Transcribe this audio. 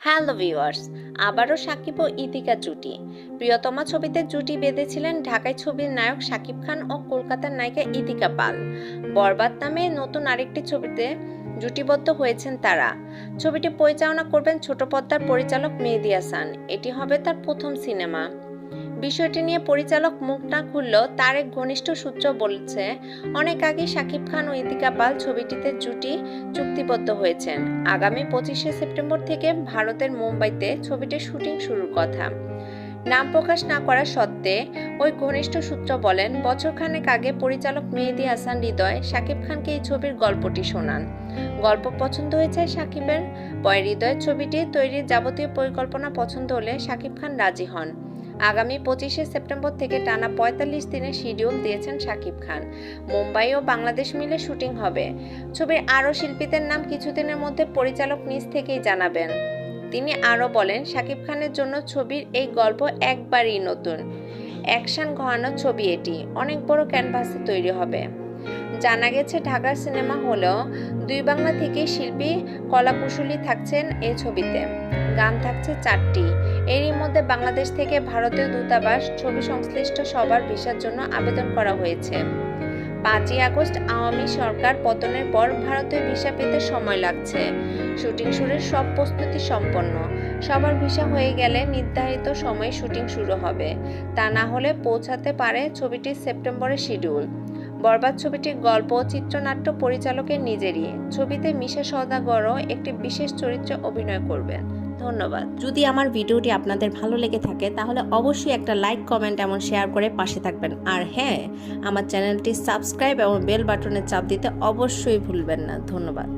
Hello viewers, আবারও সাকিব ও ইতিকা জুটি। প্রিয়তমা ছবিতে জুটি বেঁধেছিলেন ঢাকায় ছবির নায়ক সাকিব খান ও কলকাতার নায়িকা ইতিকা পাল। বরবাদ নামে নতুন আরেকটি ছবিতে জুটিবদ্ধ হয়েছেন তারা। ছবিটি পরিচালনা করবেন ছোট পদ্মার পরিচালক মেহেদি হাসান। এটি হবে তার প্রথম সিনেমা। বিষয়টি নিয়ে পরিচালক মুখ না খুললেও তার এক ঘনিষ্ঠ সূত্র বলছে, অনেক আগে শাকিব খান ও ইতিকা পাল ছবিটিতে জুটি চুক্তিবদ্ধ হয়েছেন। আগামী পঁচিশে সেপ্টেম্বর থেকে ভারতের মুম্বাইতে ছবিটির শুটিং শুরুর কথা। নাম প্রকাশ না করা সত্ত্বে ওই ঘনিষ্ঠ সূত্র বলেন বছরখানেক আগে পরিচালক মেহেদি হাসান হৃদয় শাকিব খানকে এই ছবির গল্পটি শোনান। গল্প পছন্দ হয়েছে শাকিবের পয় হৃদয় ছবিটি তৈরির যাবতীয় পরিকল্পনা পছন্দ হলে শাকিব খান রাজি হন। আগামী পঁচিশে সেপ্টেম্বর থেকে টানা পঁয়তাল্লিশ দিনের শিডিউল দিয়েছেন শাকিব খান। মুম্বাই ও বাংলাদেশ মিলে শুটিং হবে। ছবির আরও শিল্পীদের নাম কিছুদিনের মধ্যে পরিচালক নিজ থেকেই জানাবেন। তিনি আরও বলেন, শাকিব খানের জন্য ছবির এই গল্প একবারই নতুন। অ্যাকশন ঘোরানো ছবি এটি। অনেক বড় ক্যানভাসে তৈরি হবে। জানা গেছে ঢাকার সিনেমা হলেও দুই বাংলা থেকে শিল্পী কলাকুশলী থাকছেন এই ছবিতে। গান থাকছে চারটি। এরই মধ্যে বাংলাদেশ থেকে ভারতীয় দূতাবাস ছবি সংশ্লিষ্ট সবার ভিসার জন্য আবেদন করা হয়েছে। পাঁচই আগস্ট আওয়ামী সরকার পতনের পর ভারতীয় ভিসা পেতে সময় লাগছে। শুটিং শুরুর সব প্রস্তুতি সম্পন্ন। সবার ভিসা হয়ে গেলে নির্ধারিত সময়ে শুটিং শুরু হবে। তা না হলে পৌঁছাতে পারে ছবিটির সেপ্টেম্বরের শিডিউল। বরবাদ ছবিটির গল্প চিত্রনাট্য পরিচালকের নিজেরই। ছবিতে মিশা সওদাগরও একটি বিশেষ চরিত্রে অভিনয় করবেন। ধন্যবাদ। যদি আমার ভিডিওটি আপনাদের ভালো লেগে থাকে, তাহলে অবশ্যই একটা লাইক, কমেন্ট এবং শেয়ার করে পাশে থাকবেন। আর হ্যাঁ আমার চ্যানেলটি সাবস্ক্রাইব এবং বেল বাটনে চাপ দিতে অবশ্যই ভুলবেন না। ধন্যবাদ।